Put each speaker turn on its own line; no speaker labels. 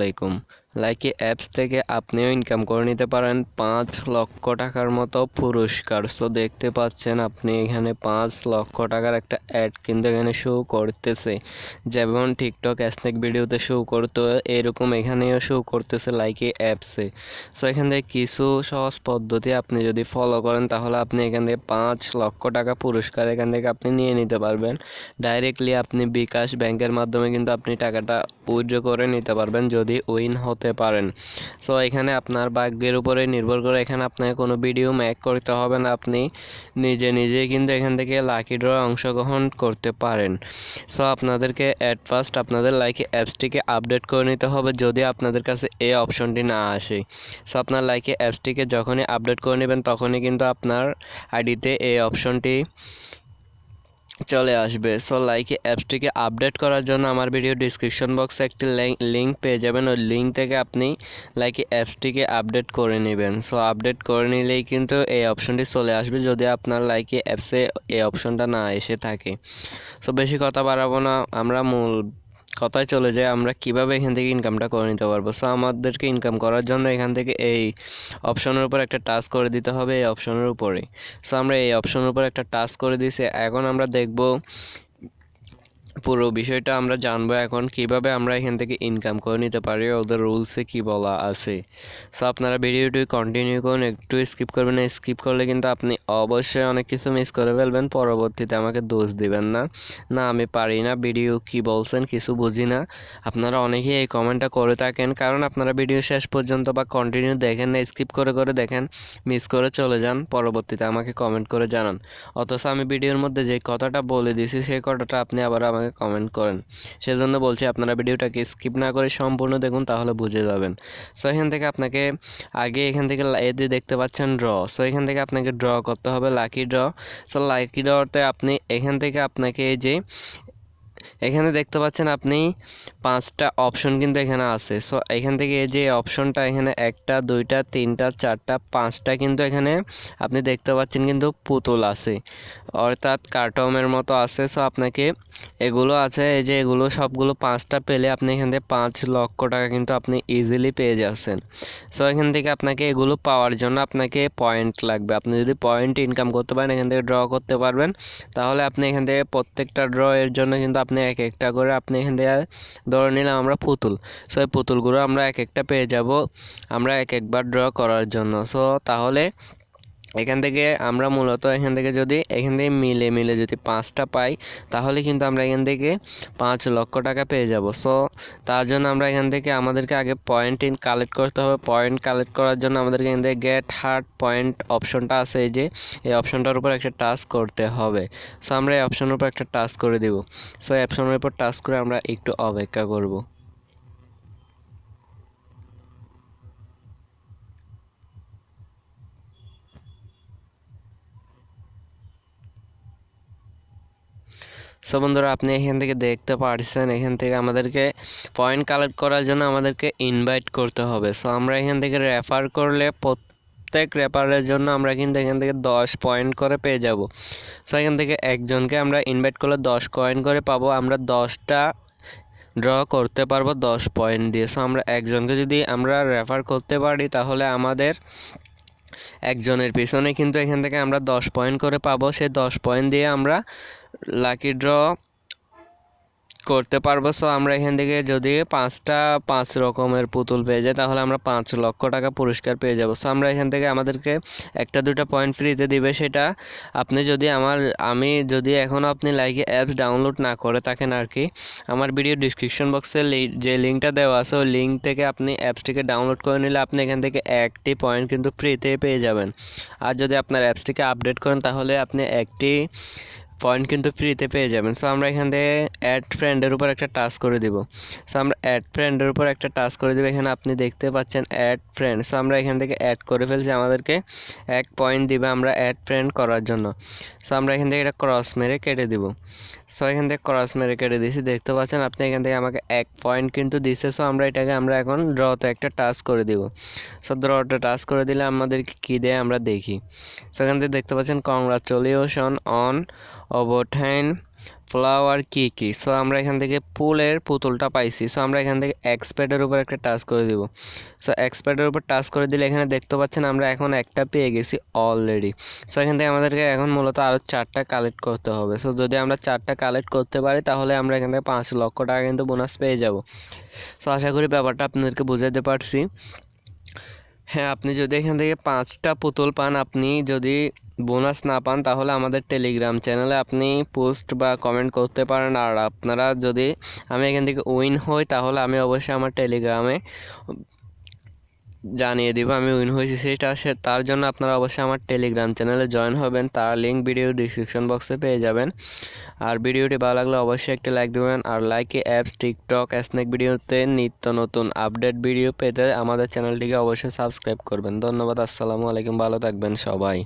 আলাইকুম। Likee apps থেকে আপনিও ইনকাম করে নিতে পারেন পাঁচ লক্ষ টাকার মতো পুরস্কার। সো দেখতে পাচ্ছেন আপনি এখানে পাঁচ লক্ষ টাকার একটা অ্যাড কিন্তু এখানে শো করতেছে। যেমন টিকটক স্ন্যাক ভিডিওতে শো করতো, এরকম এখানেও শো করতেছে লাইকি অ্যাপসে সো এখান থেকে কিছু সহজ পদ্ধতি আপনি যদি ফলো করেন, তাহলে আপনি এখান থেকে পাঁচ লক্ষ টাকা পুরস্কার এখান থেকে আপনি নিয়ে নিতে পারবেন। ডাইরেক্টলি আপনি বিকাশ ব্যাংকের মাধ্যমে কিন্তু আপনি টাকাটা উইথড্র করে নিতে পারবেন। যদি উইন হতে পারেন। সো এখানে আপনার ভাগ্যের উপরে নির্ভর করে এখানে আপনাকে কোনো ভিডিও ম্যাক করতে হবে না। আপনি নিজে নিজে কিন্তু এখান থেকে লাকি ড্র অংশগ্রহণ করতে পারেন। সো আপনাদেরকে অ্যাট ফার্স্ট আপনাদের লাইকি অ্যাপসটিকে আপডেট করে নিতে হবে যদি আপনাদের কাছে এই অপশনটি না আসে। সো আপনার লাইকি অ্যাপসটিকে যখনই আপডেট করে নেবেন তখনই কিন্তু আপনার আইডিতে এই অপশনটি চলে আসবে। সো লাইক অ্যাপসটিকে আপডেট করার জন্য আমার ভিডিও ডিসক্রিপশন বক্সে একটি লিঙ্ক পেয়ে যাবেন। ওই লিঙ্ক থেকে আপনি লাইক অ্যাপসটিকে আপডেট করে নেবেন। সো আপডেট করে নিলেই কিন্তু এই অপশনটি চলে আসবে যদি আপনার লাইকে অ্যাপসে এই অপশনটা না এসে থাকে। সো বেশি কথা বাড়াবো না। আমরা মূল কথায় চলে যায়, আমরা কীভাবে এখান থেকে ইনকামটা করে নিতে পারব? সো আমাদেরকে ইনকাম করার জন্য এখান থেকে এই অপশনের উপর একটা টাচ করে দিতে হবে, এই অপশনের উপরে। সো আমরা এই অপশনের উপর একটা টাচ করে দিয়েছি। এখন আমরা দেখব পুরো বিষয়টা আমরা জানব এখন, কীভাবে আমরা এখান থেকে ইনকাম করে নিতে পারি, ওদের রুলসে কি বলা আছে। সো আপনারা ভিডিওটি কন্টিনিউ করুন, একটু স্কিপ করবেন না স্কিপ করলে কিন্তু আপনি অবশ্যই অনেক কিছু মিস করে ফেলবেন, পরবর্তীতে আমাকে দোষ দিবেন না। না, আমি পারি না ভিডিও কি বলছেন কিছু বুঝি না। আপনারা অনেকেই এই কমেন্টটা করে থাকেন, কারণ আপনারা ভিডিও শেষ পর্যন্ত বা কন্টিনিউ দেখেন না স্কিপ করে করে দেখেন মিস করে চলে যান, পরবর্তীতে আমাকে কমেন্ট করে জানান। অথচ আমি ভিডিওর মধ্যে যে কথাটা বলে দিয়েছি, সেই কথাটা আপনি আবার আমাকে কমেন্ট করেন। সেজন্য বলছি আপনারা ভিডিওটাকে স্কিপ না করে সম্পূর্ণ দেখুন, তাহলে বুঝে যাবেন। সো এখান থেকে আপনাকে আগে এখান থেকে এদি দেখতে পাচ্ছেন ড্র সো এখান থেকে আপনাকে ড্র করতে হবে লাকি ড্র সো লাকি ড্রতে আপনি এখান থেকে আপনাকে যে এখানে দেখতে পাচ্ছেন আপনি পাঁচটা অপশন কিন্তু এখানে আছে। সো এখান থেকে যে অপশনটা এখানে একটা, দুইটা, তিনটা, চারটা, পাঁচটা কিন্তু এখানে আপনি দেখতে পাচ্ছেন কিন্তু পুতুল আছে। অর্থাৎ কার্টমের মতো আছে। সো আপনাকে এগুলো আছে, এই যে এগুলো সবগুলো পাঁচটা পেলে আপনি এখান থেকে পাঁচ লক্ষ টাকা কিন্তু আপনি ইজিলি পেয়ে যাচ্ছেন। সো এখান থেকে আপনাকে এগুলো পাওয়ার জন্য আপনাকে পয়েন্ট লাগবে। আপনি যদি পয়েন্ট ইনকাম করতে পারেন, এখান থেকে ড্র করতে পারবেন, তাহলে আপনি এখান থেকে প্রত্যেকটা ড্র এর জন্য কিন্তু আপনি এক একটা করে আপনি এখান থেকে ধরে নিলাম আমরা পুতুল। সো এই পুতুলগুলো আমরা এক একটা পেয়ে যাব, আমরা এক একবার ড্র করার জন্য। সো তাহলে এখান থেকে আমরা মূলত এখান থেকে যদি, এখান থেকে মিলে মিলে যদি পাঁচটা পাই, তাহলে কিন্তু আমরা এখান থেকে পাঁচ লক্ষ টাকা পেয়ে যাব। সো তার জন্য আমরা এখান থেকে আমাদেরকে আগে পয়েন্ট ইন কালেক্ট করতে হবে। পয়েন্ট কালেক্ট করার জন্য আমাদেরকে এখান থেকে গেট হার্ট পয়েন্ট অপশনটা আছে এই যে, এই অপশনটার উপর একটা টাচ করতে হবে। সো আমরা এই অপশনের উপর একটা টাচ করে দেব। সো অপশনের উপর টাচ করে আমরা একটু অপেক্ষা করব। সো বন্ধুরা, আপনি এখান থেকে দেখতে পারছেন, এখান থেকে আমাদেরকে পয়েন্ট কালেক্ট করার জন্য আমাদেরকে ইনভাইট করতে হবে। সো আমরা এখান থেকে রেফার করলে প্রত্যেক রেফারের জন্য আমরা কিন্তু এখান থেকে দশ পয়েন্ট করে পেয়ে যাব। সো এখান থেকে একজনকে আমরা ইনভাইট করলে দশ কয়েন করে পাবো। আমরা দশটা ড্র করতে পারব দশ পয়েন্ট দিয়ে। সো আমরা একজনকে যদি আমরা রেফার করতে পারি, তাহলে আমাদের একজনের পেছনে কিন্তু এখান থেকে আমরা দশ পয়েন্ট করে পাবো। সেই দশ পয়েন্ট দিয়ে আমরা লাকি ড্র করতে পারব। সো আমরা এখান থেকে যদি পাঁচটা পাঁচ রকমের পুতুল পেয়ে যাই, তাহলে আমরা পাঁচ লক্ষ টাকা পুরস্কার পেয়ে যাব। সো আমরা এখান থেকে আমাদেরকে একটা দুটো পয়েন্ট ফ্রিতে দিবে সেটা, আপনি যদি আমার, আমি যদি এখনও আপনি লাইকে অ্যাপস ডাউনলোড না করে থাকেন আর কি, আমার ভিডিও ডিসক্রিপশন বক্সে যে লিঙ্কটা দেওয়া আছে, ওই লিঙ্ক থেকে আপনি অ্যাপসটিকে ডাউনলোড করে নিলে আপনি এখান থেকে একটি পয়েন্ট কিন্তু ফ্রিতে পেয়ে যাবেন। আর যদি আপনার অ্যাপসটিকে আপডেট করেন, তাহলে আপনি একটি পয়েন্ট কিন্তু ফ্রিতে পেয়ে যাবেন। সো আমরা এখান থেকে অ্যাড ফ্রেন্ডের উপর একটা টাচ করে দিব। সো আমরা অ্যাড ফ্রেন্ডের উপর একটা টাচ করে দেবো। এখানে আপনি দেখতে পাচ্ছেন অ্যাড ফ্রেন্ড সো আমরা এখান থেকে অ্যাড করে ফেলছি আমাদেরকে। এক পয়েন্ট দিবে আমরা অ্যাড ফ্রেন্ড করার জন্য। সো আমরা এখান থেকে এটা ক্রস মেরে কেটে দিব। সো এখান থেকে ক্রস মেরে কেটে দিয়েছি। দেখতে পাচ্ছেন, আপনি এখান থেকে আমাকে এক পয়েন্ট কিন্তু দিচ্ছে। সো আমরা এটাকে, আমরা এখন ড্রতে একটা টাচ করে দিব। সো ড্রটা টাচ করে দিলে আমাদেরকে কী দেয় আমরা দেখি। সো এখান থেকে দেখতে পাচ্ছেন কংগ্রাচুলেশন অন অবঠাইন ফ্লাওয়ার কি কি? সো আমরা এখান থেকে ফুলের পুতুলটা পাইছি। সো আমরা এখান থেকে এক্সপ্যাডের উপর একটা টাচ করে দিব। সো এক্সপ্যাডের উপর টাচ করে দিলে এখানে দেখতে পাচ্ছেন আমরা এখন একটা পেয়ে গেছি অলরেডি সো এখান থেকে আমাদেরকে এখন মূলত আরও চারটা কালেক্ট করতে হবে। সো যদি আমরা চারটা কালেক্ট করতে পারি, তাহলে আমরা এখান থেকে পাঁচ লক্ষ টাকা কিন্তু বোনাস পেয়ে যাব। সো আশা করি ব্যাপারটা আপনাদেরকে বুঝাতে পারছি। হ্যাঁ আপনি যদি এখান থেকে পাঁচটা পুতুল পান, আপনি যদি বোনাস না পান, তাহলে আমাদের টেলিগ্রাম চ্যানেলে আপনি পোস্ট বা কমেন্ট করতে পারেন। আর আপনারা যদি আমি এখান থেকে উইন হই, তাহলে আমি অবশ্যই আমার টেলিগ্রামে জানিয়ে দিব, আমি উইন হয়েছি সেটা সে, তার জন্য আপনারা অবশ্যই আমার টেলিগ্রাম চ্যানেলে জয়েন হবেন, তার লিঙ্ক ভিডিও ডিসক্রিপশন বক্সে পেয়ে যাবেন। আর ভিডিওটি ভালো লাগলে অবশ্যই একটি লাইক দেবেন, আর লাইকে অ্যাপস টিকটক স্ন্যাক ভিডিওতে নিত্য নতুন আপডেট ভিডিও পেতে আমাদের চ্যানেলটিকে অবশ্যই সাবস্ক্রাইব করবেন। ধন্যবাদ, আসসালামু আলাইকুম, ভালো থাকবেন সবাই।